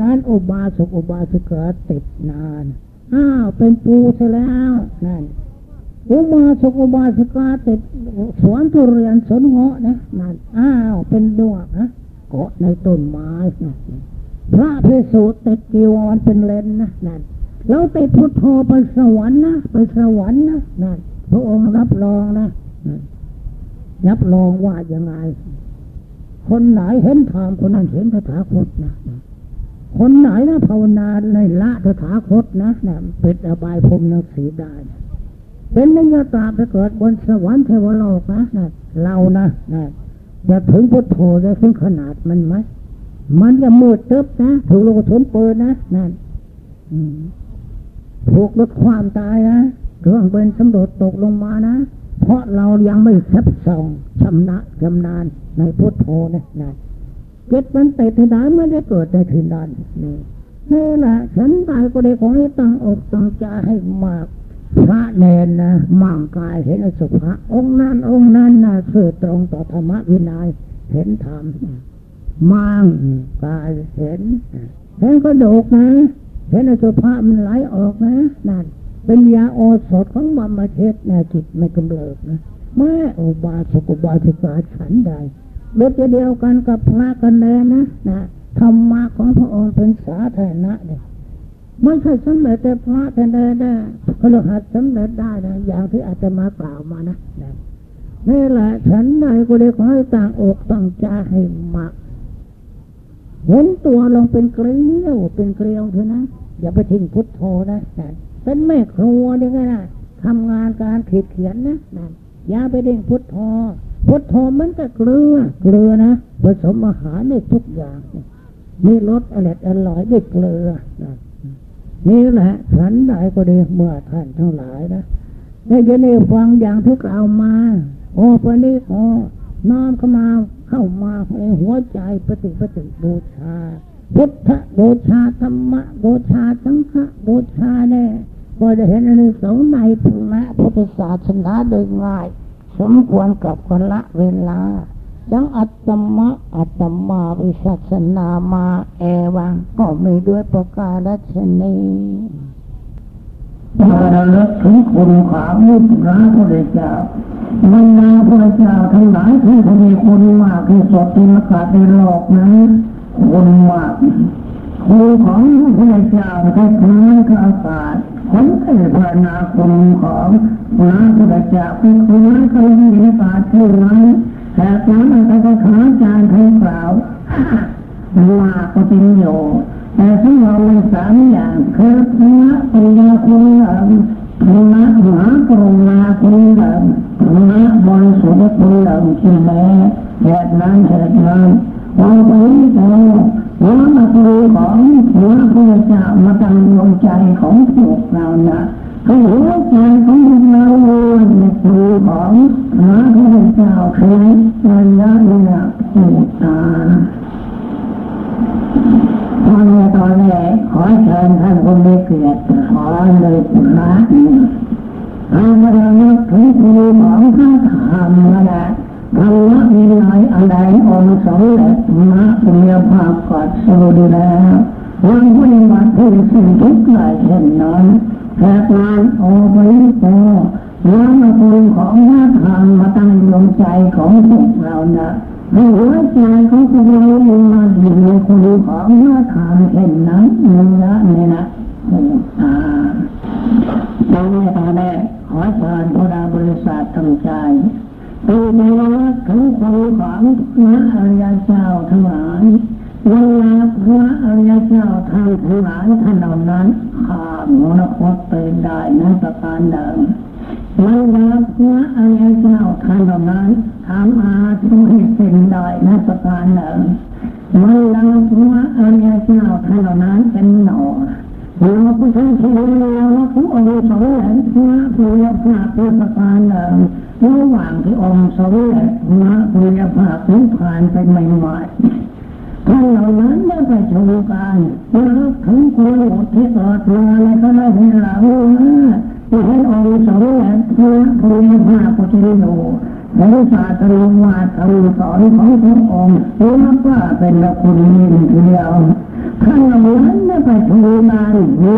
นั้นอุบาสกอุบาสิกาติดนาน อ้าวเป็นปูใช่แล้วนั่นอุบาสกอุบาสิกาติดสวนทุเรียนสวนเงาะนะนั่นอ้าวเป็นดวงนะเกาะในต้นไม้นะพระเพสุติดกีวรเป็นเลนนะนั่นเราติดพุทโธไปสวรรค์นะไปสวรรค์นะนั่นพระองค์รับรองนะรับรองว่ายังไง คนไหนเห็นธรรมคนนั้นเห็นพระถาคตนะ คนไหนนะภาวนาในละพระถาคตนะนะเป็นอบายพรมนักสีได้ เป็นนิยตาไปเกิดบนสวรรค์เทวโลกนะนะเรานะนะจะถึงพุทโธได้ถึงขนาดมันไหมมันจะมืดตึ๊บนะถูกโลกทนเปิดนะนั่นถูกลดความตายนะเครื่องเป็นสำรวจตกลงมานะ เพราะเรายังไม่ซับส่องชำนะชำนาญในพุทโธนะนะ เกิดมันเตะที่ไหนไม่ได้เกิดในที่นั้นนี่นี่แหละฉันตายก็ได้ขอให้ตั้งอกตั้งใจให้มากพระเนนนะมั่งกายเห็นสุภะองค์นั้นองค์นั้นนะสื่อตรงต่อธรรมวินัยเห็นธรรมมั่งกายเห็นเห็นก็โดกนะ เห็นสุภะมันไหลออกนะนั่นเป็นยาโอสถของบำมเทศนะจิตไม่กำเริบนะแม่อุบาสกอุบาสิกาฉันใด เด็ดเดียวกันกับพระกันแน่นะนะธรรมะของพระองค์เป็นสาธารณะเนี่ยไม่ใช่สำเร็จแต่พระแต่ได้ได้พระหัสสำเร็จได้นะอย่างที่อาจจะมากล่าวมานะนี่แหละฉันใดก็ได้ขอให้ต่างอกต่างใจให้มากเห็นตัวลงเป็นเกลียวเป็นเกลียวเถอะนะอย่าไปทิ้งพุทโธนะเป็นแม่ครัวนี่ไงนะทำงานการขีดเขียนนะอย่าไปเด้งพุทโธ พุทโธมันก็เกลือ เกลือนะผสมอาหารในทุกอย่างมีรสอร่อยอร่อยด้วยเกลือนะนี่แหละฉันใดก็ดีเมื่อท่านทั้งหลายนะได้ยินได้ฟังอย่างที่กล่าวมาโอ้ปนี้โอ้น้อมเข้ามาเข้ามาในหัวใจปฏิปฏิบูชา พุทธบูชาธรรมะบูชาสังฆบูชาแน่ก็จะเห็นในสงในพระพุทธศาสนาโดยง่าย สมควรกับคนละเวลาดังอัตมะอัตมาวิสัสนามาแอวัง ก็มีด้วยประการชนีเราระลึกถึงคุณของพระพุทธเจ้าบรรดาพระเจ้าทั้งหลายที่มีคุณมากที่สุดที่มากาในโลกนั้นคุณมาก คุณของพระพุทธเจ้าที่คือข้าศาสตร์คนที่พระนาคุณของพระพุทธเจ้าคือคุณเขามีศาสตร์ที่นั้นแต่นั้นก็ขาจารย์ทั้งกล่าวว่าก็จริงอยู่แต่ที่เรามันสามอย่างคือพระปัญญาคุณธรรมพระมหากรุณาคุณธรรมพระบริสุทธิ์คุณธรรมที่แม้เหตุนั้นเหตุนั้น เราไปเราหัวมาคุยของหัวพระเจ้ามาตั้งดวงใจของพวกเรานะคือหัวใจของเราในคือของพระพุทธเจ้าคือสัญญาเนี่ยผู้ตาตอนนี้ตอนนี้ขอเชิญท่านคนมีเกียรติขอเลยปุระถ้าเราเนึกถึงครูของพระธรรมนะ ธรรมะมีหลายอะไรองค์สมเด็จมะปุญญภาพกัดสูดีแล้ววันปฏิบัติที่สิ่งทุกข์หลายเช่นนั้นแค่งานโอไปโตน้ำมาคุณของพระธรรมมาตั้งดวงใจของพวกเรานะในหัวใจของพวกเรามีมาอยู่ในคุณของพระธรรมเช่นนั้นนี่นะนี่นะอ่าตรงนี้ตอนนี้ขอเชิญพระบริษัททั้งใจ ตูในวัดถึงคุณของพระอริยเจ้าทั้งหลายเวลาพระอริยเจ้าทำทั้งหลายท่านเหล่านั้นข้ามมรคตเป็นได้นั้นประการเดิมมันรับพระอริยเจ้าท่านเหล่านั้นทำอาช่วยเป็นได้นั้นประการเดิมมันรับพระอริยเจ้าท่านเหล่านั้นเป็นหนอ เราผู้ชมที่เราผู้องค์สมเด็จพระพุทธภาพเป็นประการเดิมระหว่างที่องค์สมเด็จพระพุทธภาพนิพพานเป็นใหม่ๆท่านเหล่านั้นได้ไปชมกันแล้วถึงคุณที่เกิดมาในขณะที่เราที่ให้องค์สมเด็จพระพุทธภาพปุถุโยในศาสตร์วาทคำสอนของพระองค์ถือว่าเป็นละคุณยิ่งทีเดียว ข้างหลังนั้